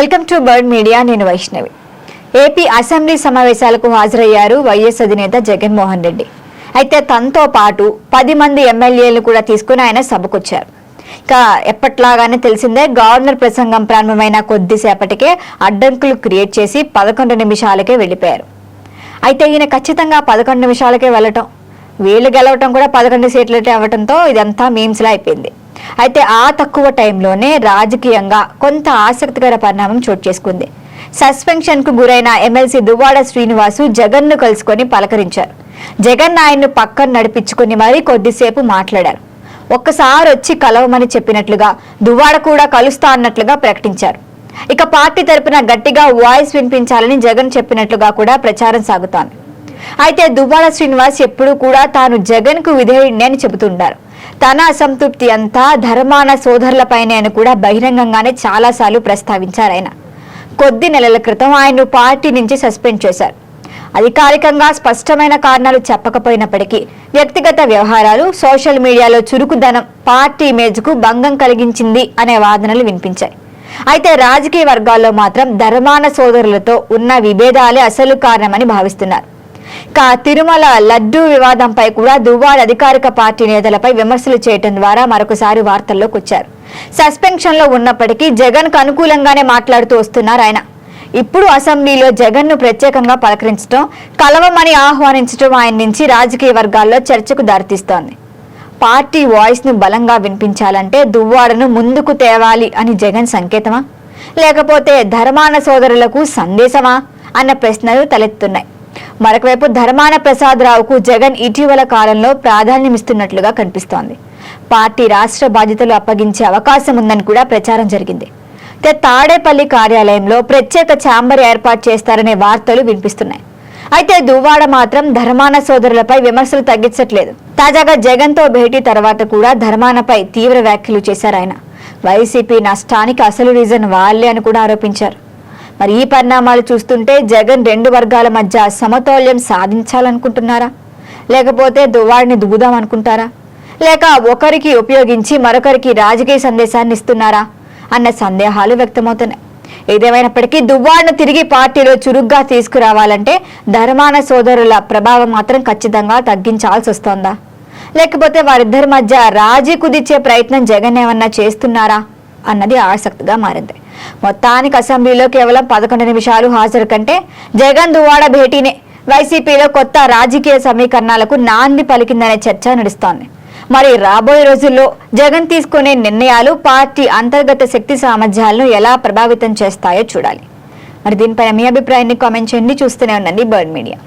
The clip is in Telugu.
వెల్కమ్ టు బర్డ్ మీడియా నేను వైష్ణవి. ఏపీ అసెంబ్లీ సమావేశాలకు హాజరయ్యారు వైఎస్ అధినేత జగన్మోహన్ రెడ్డి. అయితే తనతో పాటు పది మంది ఎమ్మెల్యేలు కూడా తీసుకుని ఆయన సభకొచ్చారు. ఇక ఎప్పట్లాగానే తెలిసిందే గవర్నర్ ప్రసంగం ప్రారంభమైన కొద్దిసేపటికే అడ్డంకులు క్రియేట్ చేసి పదకొండు నిమిషాలకే వెళ్ళిపోయారు. అయితే ఈయన ఖచ్చితంగా పదకొండు నిమిషాలకే వెళ్ళటం వీళ్ళు గెలవటం కూడా పదకొండు సీట్లకే అవ్వటంతో ఇదంతా మీమ్స్లా అయిపోయింది. అయితే ఆ తక్కువ టైంలోనే రాజకీయంగా కొంత ఆసక్తికర పరిణామం చోటు చేసుకుంది. సస్పెన్షన్కు గురైన ఎమ్మెల్సీ దువ్వాడ శ్రీనివాసు జగన్ను కలుసుకొని పలకరించారు. జగన్ ఆయన్ను పక్కన నడిపించుకుని మరీ కొద్దిసేపు మాట్లాడారు. ఒక్కసారి వచ్చి కలవమని చెప్పినట్లుగా దువ్వాడ కూడా కలుస్తా అన్నట్లుగా ప్రకటించారు. ఇక పార్టీ తరపున గట్టిగా వాయిస్ వినిపించాలని జగన్ చెప్పినట్లుగా కూడా ప్రచారం సాగుతాను అయితే దువ్వాడ శ్రీనివాస్ ఎప్పుడూ కూడా తాను జగన్కు విధేయుడిని అని చెబుతుంటారు. తన అసంతృప్తి అంతా ధర్మాన సోదరులపైనే అని కూడా బహిరంగంగానే చాలాసార్లు ప్రస్తావించారు ఆయన. కొద్ది నెలల క్రితం ఆయన్ను పార్టీ నుంచి సస్పెండ్ చేశారు. అధికారికంగా స్పష్టమైన కారణాలు చెప్పకపోయినప్పటికీ వ్యక్తిగత వ్యవహారాలు సోషల్ మీడియాలో చురుకుదనం పార్టీ ఇమేజ్కు భంగం కలిగించింది అనే వాదనలు వినిపించాయి. అయితే రాజకీయ వర్గాల్లో మాత్రం ధర్మాన సోదరులతో ఉన్న విభేదాలే అసలు కారణమని భావిస్తున్నారు. ఇక తిరుమల లడ్డూ వివాదంపై కూడా దువ్వాడ అధికారిక పార్టీ నేతలపై విమర్శలు చేయటం ద్వారా మరొకసారి వార్తల్లోకి వచ్చారు. సస్పెన్షన్లో ఉన్నప్పటికీ జగన్కు అనుకూలంగానే మాట్లాడుతూ వస్తున్నారు ఆయన. ఇప్పుడు అసెంబ్లీలో జగన్ను ప్రత్యేకంగా పలకరించడం కలవమని ఆహ్వానించడం ఆయన నుంచి రాజకీయ వర్గాల్లో చర్చకు దారితీస్తోంది. పార్టీ వాయిస్ను బలంగా వినిపించాలంటే దువ్వాడను ముందుకు తేవాలి అని జగన్ సంకేతమా? లేకపోతే ధర్మాన సోదరులకు సందేశమా? అన్న ప్రశ్నలు తలెత్తున్నాయి మరొకవైపు ధర్మాన ప్రసాదరావుకు జగన్ ఇటీవల కాలంలో ప్రాధాన్యమిస్తున్నట్లుగా కనిపిస్తోంది. పార్టీ రాష్ట్ర బాధ్యతలు అప్పగించే అవకాశం ఉందని కూడా ప్రచారం జరిగింది. తాడేపల్లి కార్యాలయంలో ప్రత్యేక ఛాంబర్ ఏర్పాటు చేస్తారనే వార్తలు వినిపిస్తున్నాయి. అయితే దువ్వాడ మాత్రం ధర్మాన సోదరులపై విమర్శలు తగ్గించట్లేదు. తాజాగా జగన్తో భేటీ తర్వాత కూడా ధర్మానపై తీవ్ర వ్యాఖ్యలు చేశారు ఆయన. వైసీపీ నష్టానికి అసలు రీజన్ వాళ్ళే అని కూడా ఆరోపించారు. మరి ఈ పరిణామాలు చూస్తుంటే జగన్ రెండు వర్గాల మధ్య సమతౌల్యం సాధించాలనుకుంటున్నారా? లేకపోతే దువ్వాడిని దువ్వుదాం అనుకుంటారా? లేక ఒకరికి ఉపయోగించి మరొకరికి రాజకీయ సందేశాన్ని ఇస్తున్నారా? అన్న సందేహాలు వ్యక్తమవుతున్నాయి. ఏదేమైనప్పటికీ దువ్వాడను తిరిగి పార్టీలో చురుగ్గా తీసుకురావాలంటే ధర్మాన సోదరుల ప్రభావం మాత్రం ఖచ్చితంగా తగ్గించాల్సి వస్తోందా? లేకపోతే వారిద్దరి మధ్య రాజీ కుదిర్చే ప్రయత్నం జగన్ ఏమన్నా చేస్తున్నారా? అన్నది ఆసక్తిగా మారింది. మొత్తానికి అసెంబ్లీలో కేవలం పదకొండు నిమిషాలు హాజరు కంటే జగన్ దువాడ భేటీనే వైసీపీలో కొత్త రాజకీయ సమీకరణాలకు నాంది పలికిందనే చర్చ నడుస్తోంది. మరి రాబోయే రోజుల్లో జగన్ తీసుకునే నిర్ణయాలు పార్టీ అంతర్గత శక్తి సామర్థ్యాలను ఎలా ప్రభావితం చేస్తాయో చూడాలి. మరి దీనిపైన మీ అభిప్రాయాన్ని కామెంట్ చేయండి. చూస్తూనే ఉండండి బర్డ్ మీడియా.